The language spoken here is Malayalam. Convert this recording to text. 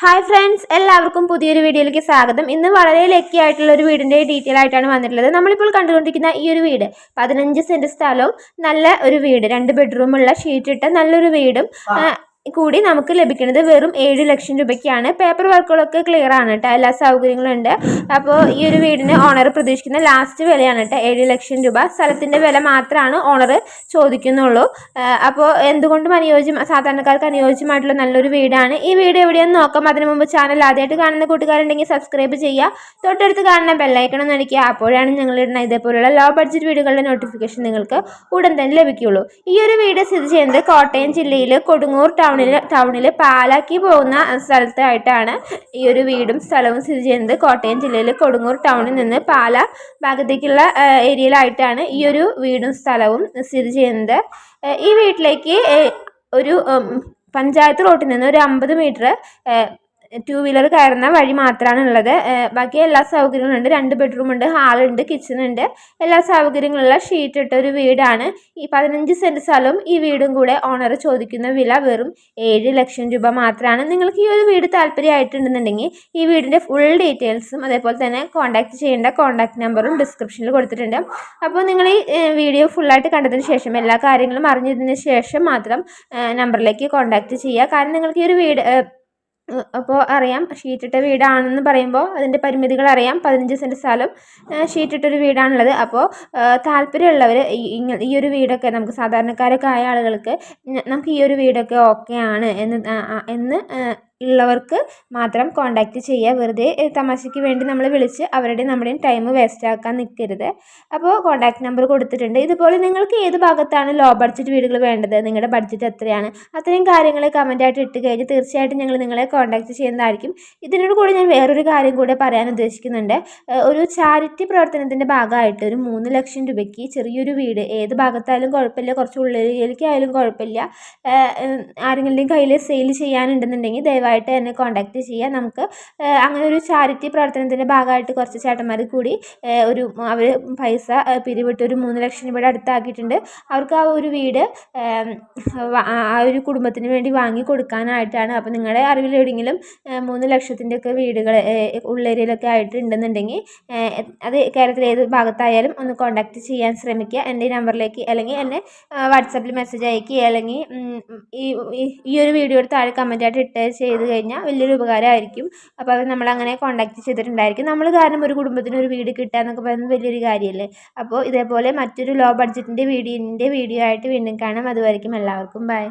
ഹായ് ഫ്രണ്ട്സ് എല്ലാവർക്കും പുതിയൊരു വീഡിയോയിലേക്ക് സ്വാഗതം. ഇന്ന് വളരെ ലക്കി ആയിട്ടുള്ള ഒരു വീടിന്റെ ഡീറ്റെയിൽ ആയിട്ടാണ് വന്നിട്ടുള്ളത്. നമ്മളിപ്പോൾ കണ്ടുകൊണ്ടിരിക്കുന്ന ഈ ഒരു വീട് പതിനഞ്ച് സെന്റ് സ്ഥലവും നല്ല ഒരു വീട് രണ്ട് ബെഡ്റൂമുള്ള ഷീറ്റിട്ട നല്ലൊരു വീടും കൂടി നമുക്ക് ലഭിക്കുന്നത് വെറും ഏഴ് ലക്ഷം രൂപയ്ക്കാണ്. പേപ്പർ വർക്കുകളൊക്കെ ക്ലിയർ ആണ് കേട്ടോ എല്ലാ സൗകര്യങ്ങളും ഉണ്ട് അപ്പോൾ ഈ ഒരു വീടിന് ഓണർ പ്രതീക്ഷിക്കുന്ന ലാസ്റ്റ് വിലയാണ് കേട്ടോ ഏഴ് ലക്ഷം രൂപ. സ്ഥലത്തിന്റെ വില മാത്രമാണ് ഓണർ ചോദിക്കുന്നുള്ളൂ. അപ്പോൾ എന്തുകൊണ്ടും അനുയോജ്യം സാധാരണക്കാർക്ക് അനുയോജ്യമായിട്ടുള്ള നല്ലൊരു വീടാണ്. ഈ വീട് എവിടെയെന്ന് നോക്കാം. അതിനു മുമ്പ് ചാനൽ ആദ്യമായിട്ട് കാണുന്ന കൂട്ടുകാരുണ്ടെങ്കിൽ സബ്സ്ക്രൈബ് ചെയ്യുക. തൊട്ടടുത്ത് കാണുന്ന ബെല്ലൈക്കണം അടിക്കുക. അപ്പോഴാണ് ഞങ്ങളിടുന്ന ഇതേപോലുള്ള ലോ ബഡ്ജറ്റ് വീടുകളുടെ നോട്ടിഫിക്കേഷൻ നിങ്ങൾക്ക് ഉടൻ തന്നെ ലഭിക്കുകയുള്ളൂ. ഈ ഒരു വീട് സ്ഥിതി ചെയ്യുന്നത് കോട്ടയം ജില്ലയിൽ കൊടുങ്ങൂർ ടൗണിൽ ടൗണിൽ പാലാക്കി പോകുന്ന സ്ഥലത്തായിട്ടാണ് ഈ ഒരു വീടും സ്ഥലവും സ്ഥിതി ചെയ്യുന്നത്. കോട്ടയം ജില്ലയിൽ കൊടുങ്ങൂർ ടൗണിൽ നിന്ന് പാല ഭാഗത്തേക്കുള്ള ഏരിയയിലായിട്ടാണ് ഈ ഒരു വീടും സ്ഥലവും സ്ഥിതി ചെയ്യുന്നത്. ഈ വീട്ടിലേക്ക് ഒരു പഞ്ചായത്ത് റോട്ടിൽ നിന്ന് ഒരു അമ്പത് മീറ്റർ ടു വീലർ കയറുന്ന വഴി മാത്രമാണ് ഉള്ളത് ബാക്കി എല്ലാ സൗകര്യങ്ങളും ഉണ്ട് രണ്ട് ബെഡ്റൂം ഉണ്ട് ഹാളുണ്ട് കിച്ചൺ ഉണ്ട്. എല്ലാ സൗകര്യങ്ങളുള്ള ഷീറ്റ് ഇട്ട ഒരു വീടാണ്. ഈ പതിനഞ്ച് സെന്റ് സ്ഥലവും ഈ വീടും കൂടെ ഓണർ ചോദിക്കുന്ന വില വെറും ഏഴ് ലക്ഷം രൂപ മാത്രമാണ്. നിങ്ങൾക്ക് ഈ ഒരു വീട് താല്പര്യമായിട്ടുണ്ടെന്നുണ്ടെങ്കിൽ ഈ വീടിന്റെ ഫുൾ ഡീറ്റെയിൽസും അതേപോലെ തന്നെ കോൺടാക്ട് ചെയ്യേണ്ട കോൺടാക്ട് നമ്പറും ഡിസ്ക്രിപ്ഷനിൽ കൊടുത്തിട്ടുണ്ട്. അപ്പോൾ നിങ്ങൾ ഈ വീഡിയോ ഫുള്ളായിട്ട് കണ്ടതിന് ശേഷം എല്ലാ കാര്യങ്ങളും അറിഞ്ഞതിന് ശേഷം മാത്രം നമ്പറിലേക്ക് കോൺടാക്ട് ചെയ്യുക. കാരണം നിങ്ങൾക്ക് ഈ ഒരു വീട് അപ്പോൾ അറിയാം. ഷീറ്റിട്ട വീടാണെന്ന് പറയുമ്പോൾ അതിന്റെ പരിമിതികൾ അറിയാം. പതിനഞ്ച് സെന്റ് സ്ഥലം. ഷീറ്റിട്ടൊരു വീടാണുള്ളത്. അപ്പോൾ താല്പര്യമുള്ളവർ ഈ ഒരു വീടൊക്കെ നമുക്ക് സാധാരണക്കാരൊക്കെ ആയ ആളുകൾക്ക് നമുക്ക് ഈ ഒരു വീടൊക്കെ ഓക്കെ ആണ് എന്ന് എന്ന് ഉള്ളവർക്ക് മാത്രം കോണ്ടാക്റ്റ് ചെയ്യുക വെറുതെ തമാശയ്ക്ക് വേണ്ടി നമ്മൾ വിളിച്ച് അവരുടെ നമ്മുടെയും ടൈം വേസ്റ്റ് ആക്കാൻ നിൽക്കരുത് അപ്പോൾ കോണ്ടാക്ട് നമ്പർ കൊടുത്തിട്ടുണ്ട്. ഇതുപോലെ നിങ്ങൾക്ക് ഏത് ഭാഗത്താണ് ലോ ബഡ്ജറ്റ് വീടുകൾ വേണ്ടത്? നിങ്ങളുടെ ബഡ്ജറ്റ് എത്രയാണ്? അത്രയും കാര്യങ്ങൾ കമന്റായിട്ട് ഇട്ട് കഴിഞ്ഞ് തീർച്ചയായിട്ടും ഞങ്ങൾ നിങ്ങളെ കോൺടാക്ട് ചെയ്യുന്നതായിരിക്കും. ഇതിനോട് കൂടി ഞാൻ വേറൊരു കാര്യം കൂടെ പറയാൻ ഉദ്ദേശിക്കുന്നുണ്ട്. ഒരു ചാരിറ്റി പ്രവർത്തനത്തിന്റെ ഭാഗമായിട്ട് ഒരു മൂന്ന് ലക്ഷം രൂപയ്ക്ക് ചെറിയൊരു വീട് ഏത് ഭാഗത്തായാലും കുഴപ്പമില്ല. കുറച്ച് ഉള്ളിലേക്കായാലും കുഴപ്പമില്ല. ആരെങ്കിലും കയ്യിൽ സെയിൽ ചെയ്യാനുണ്ടെന്നുണ്ടെങ്കിൽ ദയവായി ആയിട്ട് എന്നെ കോൺടാക്റ്റ് ചെയ്യുക നമുക്ക് അങ്ങനെ ഒരു ചാരിറ്റി പ്രവർത്തനത്തിന്റെ ഭാഗമായിട്ട് കുറച്ച് ചേട്ടന്മാർ കൂടി ഒരു അവർ പൈസ പിരിവിട്ട് ഒരു മൂന്ന് ലക്ഷം രൂപയുടെ അടുത്താക്കിയിട്ടുണ്ട്. അവർക്ക് ആ ഒരു വീട് ആ ഒരു കുടുംബത്തിന് വേണ്ടി വാങ്ങി കൊടുക്കാനായിട്ടാണ്. അപ്പോൾ നിങ്ങളുടെ അറിവിൽ എവിടെയെങ്കിലും മൂന്ന് ലക്ഷത്തിന്റെ ഒക്കെ വീടുകൾ ഉള്ളേരിയയിലൊക്കെ ആയിട്ട് ഉണ്ടെന്നുണ്ടെങ്കിൽ അത് കേരളത്തിലെ ഏത് ഭാഗത്തായാലും ഒന്ന് കോൺടാക്റ്റ് ചെയ്യാൻ ശ്രമിക്കുക. എന്റെ നമ്പറിലേക്ക് അല്ലെങ്കിൽ എന്നെ വാട്സാപ്പിൽ മെസ്സേജ് അയക്കുക അല്ലെങ്കിൽ ഈ ഈ ഒരു വീഡിയോയുടെ താഴെ കമന്റായിട്ട് ഇട്ട് ചെയ്ത് ചെയ്ത് കഴിഞ്ഞാൽ വലിയൊരു ഉപകാരമായിരിക്കും. അപ്പോൾ അവർ നമ്മളങ്ങനെ കോൺടാക്റ്റ് ചെയ്തിട്ടുണ്ടായിരിക്കും. നമ്മൾ കാരണം ഒരു കുടുംബത്തിന് ഒരു വീട് കിട്ടുക എന്നൊക്കെ പറയുന്നത് വലിയൊരു കാര്യമല്ലേ? അപ്പോൾ ഇതേപോലെ മറ്റൊരു ലോ ബഡ്ജറ്റിന്റെ വീടിന്റെ വീഡിയോ ആയിട്ട് വീണ്ടും കാണാം. അതുവരേക്കും എല്ലാവർക്കും ബൈ